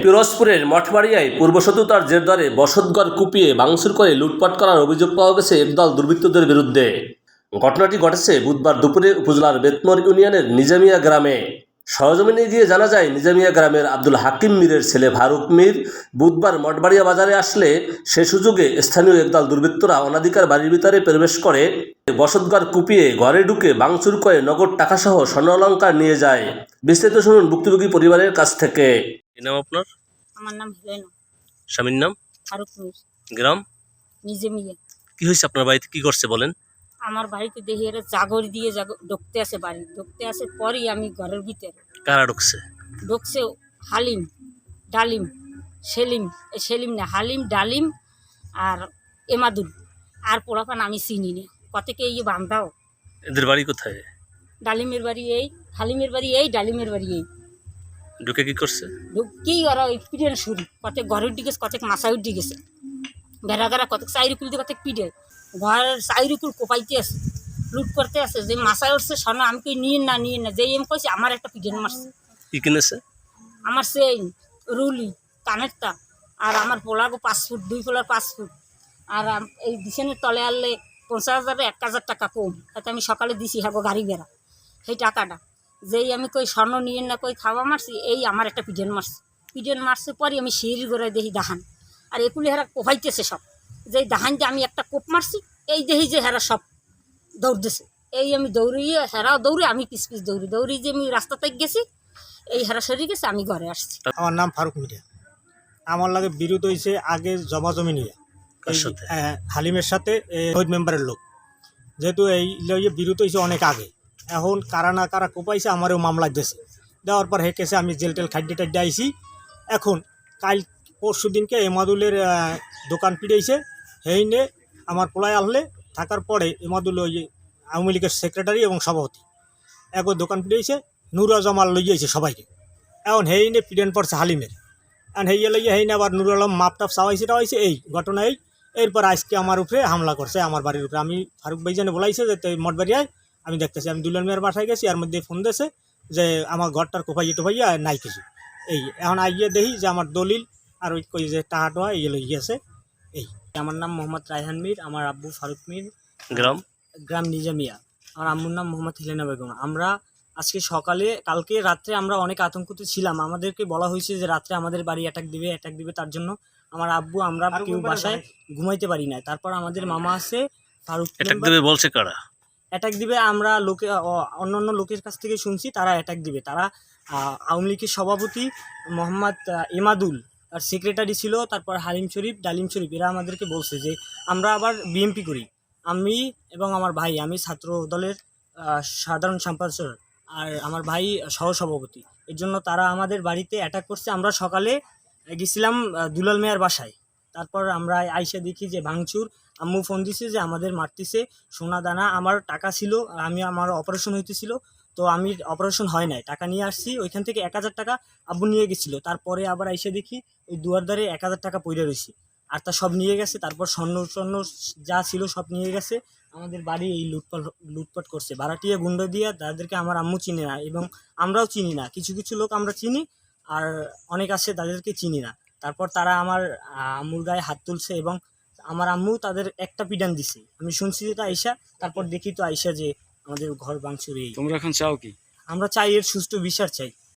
পিরোজপুরের মঠবাড়িয়ায় পূর্বশত্রুতার জের ধরে বসতঘর কুপিয়ে ভাঙচুর করে লুটপাট করার অভিযোগ পাওয়া গেছে একদল দুর্বৃত্তদের বিরুদ্ধে। ঘটনাটি ঘটেছে বুধবার দুপুরে উপজেলার বেতমর ইউনিয়নের নিজামিয়া গ্রামে। সরজমিনে গিয়ে জানা যায়, নিজামিয়া গ্রামের আব্দুল হাকিম মীরের ছেলে ফারুক মীর বুধবার মঠবাড়িয়া বাজারে আসলে সে সুযোগে স্থানীয় একদল দুর্বৃত্তরা অনাধিকার বাড়ির ভিতরে প্রবেশ করে, বসতঘর কুপিয়ে ঘরে ঢুকে ভাঙচুর করে নগদ টাকাসহ স্বর্ণ স্বর্ণালঙ্কার নিয়ে যায়। বিস্তারিত শুনুন ভুক্তভোগী পরিবারের কাছ থেকে। কি নাম আপনার? আমার নাম হেলেনা স্বামীর নাম? ফারুক মির গ্রাম? নিজে মিয়ে। কি হয়েছে আপনার বাড়িতে? কি করছে বলেন? আমার বাড়িতে দেখি এরা জাগর দিয়ে ঢুকতে আসে বাড়ি। ঢুকতে আসে পরই আমি ঘরের ভিতরে। কারা ঢুকছে? ঢুকছে হালিম ডালিম সেলিম। এ সেলিম না হালিম ডালিম আর এমাদুল। আর পোলাপান আমি চিনি না। কতকে এই বান্ধাও? এদের বাড়ি কোথায়? ডালিমের বাড়ি এই হালিমের বাড়ি এই ডালিমের বাড়ি এই। ঢুকে কি করছে? ঢুকেই ওরা ওই পিঠের শুরু কতক ঘরের দিকে কতক মাথায় উঠে গেছে। বেড়া গেরা কতক চাইরুকুল দিয়ে কতক পিঠে ঘরের চাইরুকুল কোপাইতে আছে লুট করতে আছে যে মাথায় উঠছে সোনা আমি নিয়ে না নিয়ে না যেই এম কইছে আমার একটা পিঠের মারছে। কি কিনেছে? আমার সেই রুলি কানেরটা আর আমার পোলাগো পাঁচ ফুট দুই পোলার পাঁচ ফুট। আর এই ডিসেনের তলে আনলে পঞ্চাশ হাজার এক হাজার টাকা কম। তাতে আমি সকালে দিছি হ্যাঁ গো গাড়ি বেড়া সেই টাকাটা যেই আমি কই স্বর্ণ নিয়ে না কই খাওয়া মারছি এই আমার একটা পিডেন মারছে। পিডেন মারছে পরে আমি সিঁড়ি গোড়ায় দেখি দাহান। আর একুলে হেরা কোপাইতেছে সব। যেই দাহান যে আমি একটা কোপ মারছি এই দেখি যে হেরা সব দৌড়তেছে। এই আমি দৌড়িয়ে হেরাও দৌড়ে আমি পিস পিস দৌড়ি দৌড়ি যে আমি রাস্তাতে গেছি এই হেরা সরি গেছে আমি ঘরে আসছি। আমার নাম ফারুক মিডিয়া। আমার লাগে বিরোধ হয়েছে আগে জমা জমি নিয়ে? আহ, হালিমের সাথে শহীদ মেম্বারের লোক। যেহেতু এই লইয়ে বিরোধ হয়েছে অনেক আগে। এখন কারা না কারা কোপাইছে আমারও মামলা দিয়েছে দেওয়ার পর হে কেসে আমি জেল টেল খাদ্য টাদ্য আইছি। এখন কাল পরশু দিনকে এমাদুলের দোকান পিড়াইছে। হেইনে আমার পোলায় আসলে থাকার পরে এমাদুল ওই আওয়ামী লীগের সেক্রেটারি এবং সভাপতি। একবার দোকান পিড়াইছে, নুরা জমাল লইয়াছে সবাইকে। এখন হেইনে পিডেন পড়ছে হালিমের। এখন হেইয়া লইয়া হেইনে আবার নুরুল আলম মাপ টাপ চাওয়াইছে টাওয়াইছে, এই ঘটনা এই। এরপর আজকে আমার উপরে হামলা করছে, আমার বাড়ির উপরে। আমি ফারুক ভাইজানে বলাইছে যে মঠবাড়িয়ায় আমি দেখতেছি আমি দুলাল মেয়ের বাসায় গেছি এর মধ্যে ফোন দিয়েছে যে আমার ঘরটার কোপাইয়ে টোপাইয়া নাই কিছু এই এখন আইয়ে দেখি যে আমার দলিল আর ওই কই যে টাহা টোহা এই লইয়াছে এই আমার নাম মোহাম্মদ রায়হান মীর আমার আব্বু ফারুক মীর। গ্রাম? গ্রাম নিজামিয়া আমার আম্মুর নাম মোহাম্মদ হিলেনা বেগম। আমরা আজকে সকালে কালকে রাত্রে আমরা অনেক আতঙ্কিত ছিলাম। আমাদেরকে বলা হয়েছে যে রাত্রে আমাদের বাড়ি অ্যাটাক দিবে অ্যাটাক দিবে তার জন্য আমার আব্বু আমরা কেউ বাসায় ঘুমাইতে পারি না তারপর আমাদের মামা আছে ফারুক দেবে বলছে কারা? অ্যাটাক দিবে, আমরা লোকে অন্য অন্য লোকের কাছ থেকে শুনছি, তারা অ্যাটাক দিবে। তারা আওয়ামী লীগের সভাপতি মোহাম্মদ এমাদুল আর সেক্রেটারি ছিল, তারপর হালিম শরীফ, ডালিম শরীফ, এরা আমাদেরকে বলছে যে, আমরা আবার বিএমপি করি। আমি এবং আমার ভাই, আমি ছাত্র দলের সাধারণ সম্পাদক আর আমার ভাই সহসভাপতি। এর জন্য তারা আমাদের বাড়িতে অ্যাটাক করছে। আমরা সকালে গেছিলাম দুলাল মেয়ার বাসায়। তারপর আমরা আইসা দেখি যে ভাঙচুর আম্মু ফোন দিছে যে আমাদের মারতেছে, সোনা দানা, আমার টাকা ছিল, আমি আমার অপারেশন হইতেছিল, তো আমি অপারেশন হয় নাই। টাকা নিয়ে আসছি, ওইখান থেকে এক হাজার টাকা আব্বু নিয়ে গেছিল। তারপরে আবার এসে দেখি, ওই দুয়ার দ্বারে এক হাজার টাকা পড়ে রয়েছে আর তা সব নিয়ে গেছে, তারপর স্বর্ণ স্বর্ণ যা ছিল সব নিয়ে গেছে। আমাদের বাড়ি এই লুটপাট লুটপাট করছে। ভাড়াটিয়া গুন্ডা দিয়ে তাদেরকে আমার আম্মু চিনে না, এবং আমরাও চিনি না। কিছু কিছু লোক আমরা চিনি, আর অনেক আছে তাদেরকে চিনি না। তারপর তারা আমার আম্মুর গায়ে হাত তুলছে, এবং আমার আম্মু তাদের একটা পিডান দিছে। আমি শুনছি যেটা আইসা তারপর দেখি তো আইসা যে আমাদের ঘর ভাঙচুর এই। তোমরা এখন চাও কি? আমরা চাই এর সুস্থ বিচার চাই।